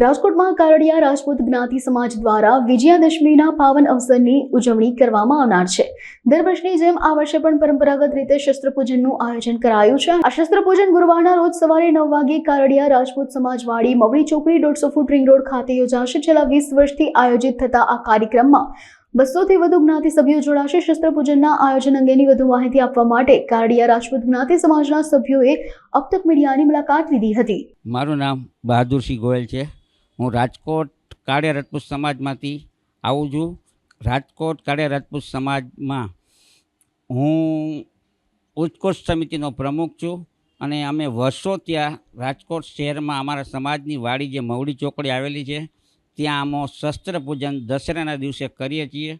રાજકોટમાં કારડિયા રાજપૂત જ્ઞાતિ સમાજ દ્વારા વિજયાદશમીના પાવન અવસરની ઉજવણી કરવામાં આવનાર છે. દર વર્ષની જેમ આ વર્ષે પણ પરંપરાગત રીતે શસ્ત્રપૂજનનું આયોજન કરાયું છે. આ શસ્ત્રપૂજન ગુરુવારના રોજ સવારે નવ વાગે કારડિયા રાજપૂત સમાજવાડી મવડી ચોકડી દોઢસો ફૂટ રિંગ રોડ ખાતે યોજાશે. છેલ્લા વીસ વર્ષથી આયોજિત થતા આ કાર્યક્રમમાં બસોથી વધુ જ્ઞાતિ સભ્યો જોડાશે. શસ્ત્રપૂજનના આયોજન અંગેની વધુ માહિતી આપવા માટે કારડિયા રાજપૂત જ્ઞાતિ સમાજના સભ્યોએ અબતક મીડિયાની મુલાકાત લીધી હતી. મારું નામ બહાદુરસિંહ ગોયલ છે. હું રાજકોટ કાળિયા રાજપૂત સમાજમાંથી આવું છું. રાજકોટ કાળિયા રાજપૂત સમાજમાં હું ઉચ્ચકોષ સમિતિનો પ્રમુખ છું અને અમે વર્ષો ત્યાં રાજકોટ શહેરમાં અમારા સમાજની વાડી જે મવડી ચોકડી આવેલી છે, ત્યાં અમે શસ્ત્ર પૂજન દશેરાના દિવસે કરીએ છીએ.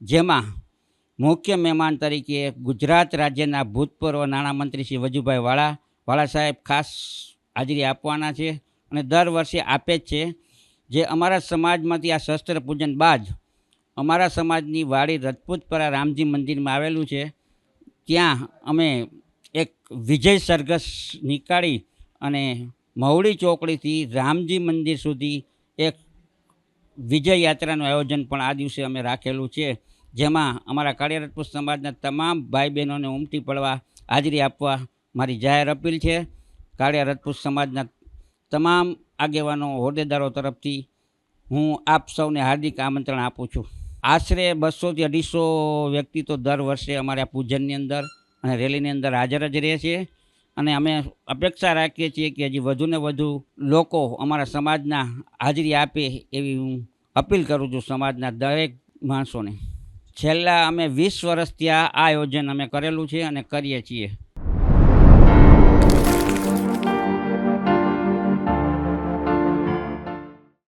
જેમાં મુખ્ય મહેમાન તરીકે ગુજરાત રાજ્યના ભૂતપૂર્વ નાણામંત્રી શ્રી વજુભાઈ વાળા વાળા સાહેબ ખાસ હાજરી આપવાના છે. અને દર વર્ષે આપે જ છે જે અમારા સમાજમાંથી આ શસ્ત્ર પૂજન બાદ અમારા સમાજની વાડી રજપૂતપરા રામજી મંદિરમાં આવેલું છે. ત્યાં અમે એક વિજય સરઘસ નીકાળી અને મહુડી ચોકડીથી રામજી મંદિર સુધી એક વિજય યાત્રાનું આયોજન પણ આ દિવસે અમે રાખેલું છે. જેમાં અમારા કાળિયા રાજપૂત સમાજના તમામ ભાઈ બહેનોને ઉમટી પડવા, હાજરી આપવા મારી જાહેર અપીલ છે. કાળિયા રાજપૂત સમાજના તમામ આગેવાનો, હોદ્દેદારો તરફથી હું આપ સૌને હાર્દિક આમંત્રણ આપું છું. આશરે બસોથી અઢીસો વ્યક્તિ તો દર વર્ષે અમારા પૂજનની અંદર અને રેલીની અંદર હાજર જ રહે છે. અને અમે અપેક્ષા રાખીએ છીએ કે હજી વધુને વધુ લોકો અમારા સમાજના હાજરી આપે એવી હું અપીલ કરું છું સમાજના દરેક માણસોને. છેલ્લા અમે વીસ વર્ષથી આ આયોજન અમે કરેલું છે અને કરીએ છીએ.